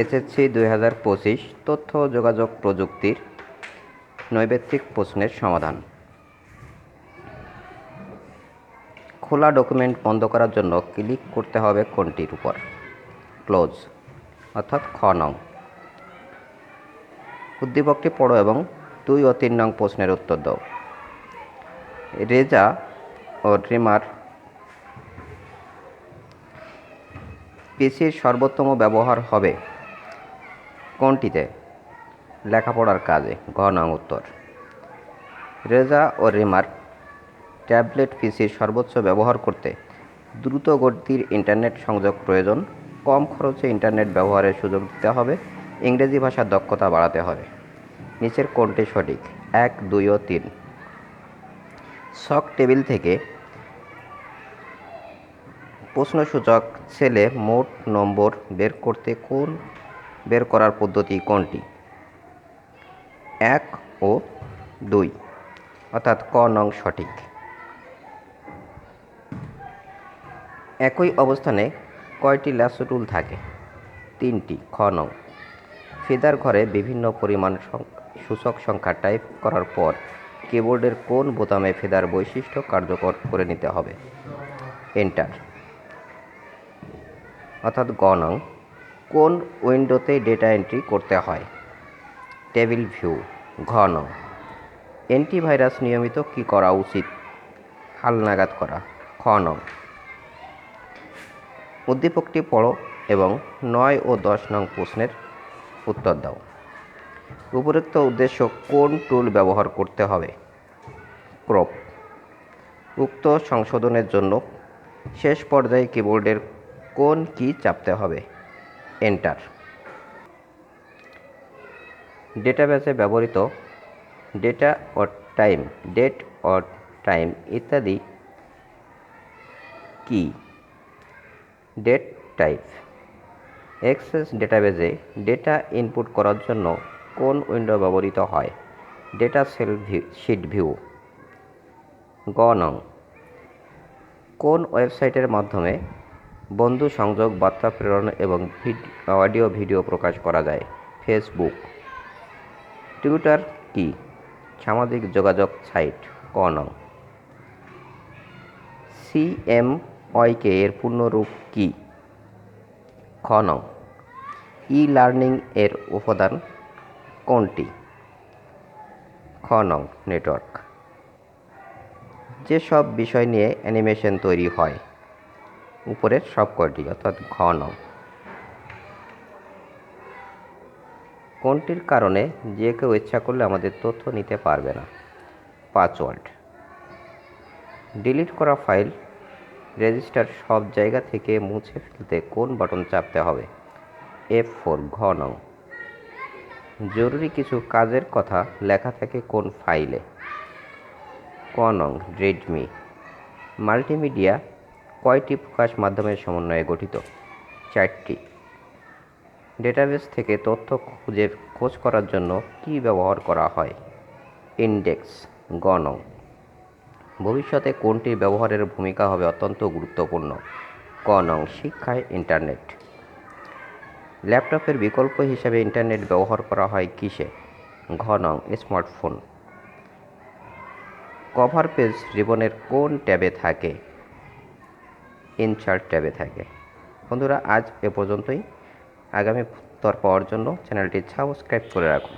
SSC দুই হাজার পঁচিশ তথ্য যোগাযোগ প্রযুক্তির নৈবেত্তিক প্রশ্নের সমাধান। খোলা ডকুমেন্ট বন্ধ করার জন্য ক্লিক করতে হবে কোনটির উপর। ক্লোজ, অর্থাৎ খ নং। উদ্দীপকটি পড়ো এবং দুই ও তিন নং প্রশ্নের উত্তর দাও। রেজা ও ড্রিমার পিসির সর্বোত্তম ব্যবহার হবে কোনটিতে? লেখাপড়ার কাজে, ঘ নং উত্তর। রেজা ও রিমার ট্যাবলেট, পিসির সর্বোচ্চ ব্যবহার করতে দ্রুত গতির ইন্টারনেট সংযোগ প্রয়োজন। কম খরচে ইন্টারনেট ব্যবহারের সুযোগ দিতে হবে। ইংরেজি ভাষার দক্ষতা বাড়াতে হবে। নিচের কোনটি সঠিক? এক, দুই ও তিন। শক টেবিল থেকে প্রশ্নসূচক ছেলে মোট নম্বর বের করতে কোন বের করার পদ্ধতি কোনটি? এক ও দুই। অর্থাৎ ক নং সঠিক। একই অবস্থানে কয়টি ল্যাসোটুল থাকে? তিনটি, খ নং। ফিদার ঘরে বিভিন্ন পরিমাণ সূচক সংখ্যা টাইপ করার পর কিবোর্ডের কোন বোতামে ফেদার বৈশিষ্ট্য কার্যকর করে নিতে হবে? এন্টার। অর্থাৎ গ নং। কোন উইন্ডোতে ডেটা এন্ট্রি করতে হয়? টেবিল ভিউ ঘ নং অ্যান্টিভাইরাস নিয়মিত কী করা উচিত? হালনাগাদ করা খ নং উদ্দীপকটি পড়ো এবং নয় ও দশ নং প্রশ্নের উত্তর দাও। উপরোক্ত উদ্দেশ্য কোন টুল ব্যবহার করতে হবে? ক্রপ। উক্ত সংশোধনের জন্য শেষ পর্যায়ে কিবোর্ডের কোন কি চাপতে হবে? এন্টার ডেটাবেসে ব্যবহৃত data or time date or time ইত্যাদি কি? ডেট টাইপ এক্সেস ডেটাবেজে ডেটা ইনপুট করার জন্য কোন উইন্ডো ব্যবহৃত হয়? ডেটা সেল শিট ভিউ গ কোন ওয়েবসাইটের মাধ্যমে বন্ধু সংযোগ, বার্তা প্রেরণ এবং অডিও ভিডিও প্রকাশ করা যায়। ফেসবুক। টুইটার কি? সামাজিক যোগাযোগ সাইট, ক নং। সিএমওয়াইকে এর পূর্ণরূপ কি? খ নং। ই লার্নিং এর উপাদান কোনটি? খ নং, নেটওয়ার্ক। যেসব বিষয় নিয়ে অ্যানিমেশন তৈরি হয় উপরের সব কয়টি অর্থাৎ ঘ নং কোনটির কারণে যে কেউ ইচ্ছা করলে আমাদের তথ্য নিতে পারবে না? পাসওয়ার্ড। ডিলিট করা ফাইল রেজিস্টার সব জায়গা থেকে মুছে ফেলতে কোন বাটন চাপতে হবে? এফ ফোর ঘ নং জরুরি কিছু কাজের কথা লেখা থাকে কোন ফাইলে। ক নং রেডমি। মাল্টিমিডিয়া কয়টি প্রকাশ মাধ্যমের সমন্বয়ে গঠিত? চারটি। ডেটাবেস থেকে তথ্য খুঁজে খোঁজ করার জন্য কি ব্যবহার করা হয়? ইন্ডেক্স গ নং ভবিষ্যতে কোনটির ব্যবহারের ভূমিকা হবে অত্যন্ত গুরুত্বপূর্ণ? ক নং শিক্ষায় ইন্টারনেট। ল্যাপটপের বিকল্প হিসাবে ইন্টারনেট ব্যবহার করা হয় কিসে? ঘ নং স্মার্টফোন। কভার পেজ জীবনের কোন ট্যাবে থাকে? ইনচার্ট ট্যাবে থাকে। বন্ধুরা, আজ এ পর্যন্তই। আগামী উত্তর পাওয়ার জন্য চ্যানেলটি সাবস্ক্রাইব করে রাখুন।